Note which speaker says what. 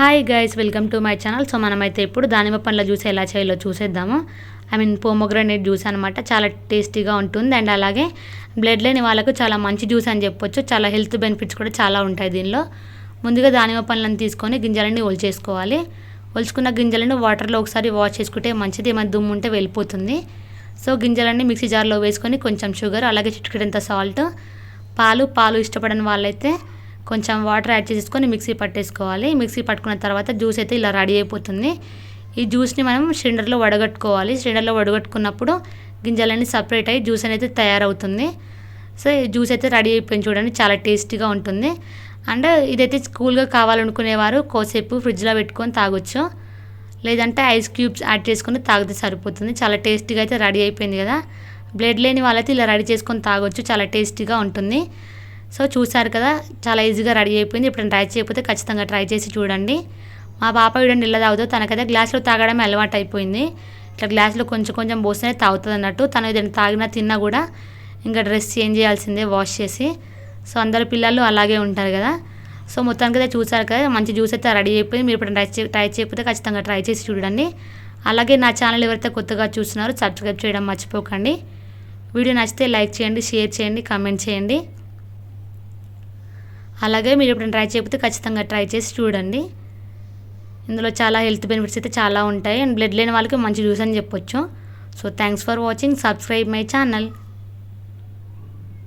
Speaker 1: Hi guys welcome to my channel so మనమైతే ఇప్పుడు దానిమ్మ పండ్ల జ్యూస్ ఎలా చేయాలో చూసేద్దాము. ఐ మీన్ పోమోగ్రనేట్ జ్యూస్ అనమాట చాలా టేస్టీగా ఉంటుంది. అండ్ అలాగే బ్లడ్ లేని వాళ్ళకు చాలా మంచి జ్యూస్ అని చెప్పొచ్చు. చాలా హెల్త్ బెనిఫిట్స్ కూడా చాలా ఉంటాయి దీనిలో. ముందుగా దానిమ్మ పండ్లను తీసుకొని గింజలన్నీ ఒలిచేసుకోవాలి. ఒలుచుకున్న గింజలను వాటర్లో ఒకసారి వాష్ చేసుకుంటే మంచిది. ఏమైనా దుమ్ము ఉంటే వెళ్ళిపోతుంది. సో గింజలన్నీ మిక్సీ జార్లో వేసుకొని కొంచెం షుగర్ అలాగే చిటికెడంత సాల్ట్ పాలు పాలు ఇష్టపడని వాళ్ళైతే కొంచెం వాటర్ యాడ్ చేసుకొని మిక్సీ పట్టేసుకోవాలి. మిక్సీ పట్టుకున్న తర్వాత జ్యూస్ అయితే ఇలా రెడీ అయిపోతుంది. ఈ జ్యూస్ని మనం సిలిండర్లో వడగట్టుకోవాలి. సిలిండర్లో వడగట్టుకున్నప్పుడు గింజలన్నీ సపరేట్ అయ్యి జ్యూస్ అనేది తయారవుతుంది. సో ఈ జ్యూస్ అయితే రెడీ అయిపోయింది చూడండి. చాలా టేస్టీగా ఉంటుంది. అండ్ ఇదైతే కూల్గా కావాలనుకునేవారు కోసేపు ఫ్రిడ్జ్లో పెట్టుకొని తాగొచ్చు. లేదంటే ఐస్ క్యూబ్స్ యాడ్ చేసుకొని తాగితే సరిపోతుంది. చాలా టేస్టీగా అయితే రెడీ అయిపోయింది కదా. బ్లడ్ లేని వాళ్ళైతే ఇలా రెడీ చేసుకొని తాగొచ్చు. చాలా టేస్టీగా ఉంటుంది. సో చూసారు కదా చాలా ఈజీగా రెడీ అయిపోయింది. ఇప్పుడు ట్రై చేయకపోతే ఖచ్చితంగా ట్రై చేసి చూడండి. మా పాప చూడండి ఇలా తాగుతో తనకైతే గ్లాసులో తాగడమే అలవాటు అయిపోయింది. ఇట్లా గ్లాస్లో కొంచెం కొంచెం పోస్తేనే తాగుతుంది అన్నట్టు. తను ఏదైనా తాగినా తిన్నా కూడా ఇంకా డ్రెస్ చేంజ్ చేయాల్సిందే వాష్ చేసి. సో అందరు పిల్లలు అలాగే ఉంటారు కదా. సో మొత్తానికి అయితే చూసారు కదా మంచి జ్యూస్ అయితే రెడీ అయిపోయింది. మీరు ఇప్పుడు ట్రై చే ట్రై చేయకపోతే ఖచ్చితంగా ట్రై చేసి చూడండి. అలాగే నా ఛానల్ ఎవరైతే కొత్తగా చూస్తున్నారో సబ్స్క్రైబ్ చేయడం మర్చిపోకండి. వీడియో నచ్చితే లైక్ చేయండి షేర్ చేయండి కామెంట్ చేయండి. అలాగే మీరు ఎప్పుడైనా ట్రై చేయకపోతే ఖచ్చితంగా ట్రై చేసి చూడండి. ఇందులో చాలా హెల్త్ బెనిఫిట్స్ అయితే చాలా ఉంటాయి. అండ్ బ్లడ్ లేని వాళ్ళకి మంచి జ్యూస్ అని చెప్పొచ్చు. So thanks for watching subscribe my channel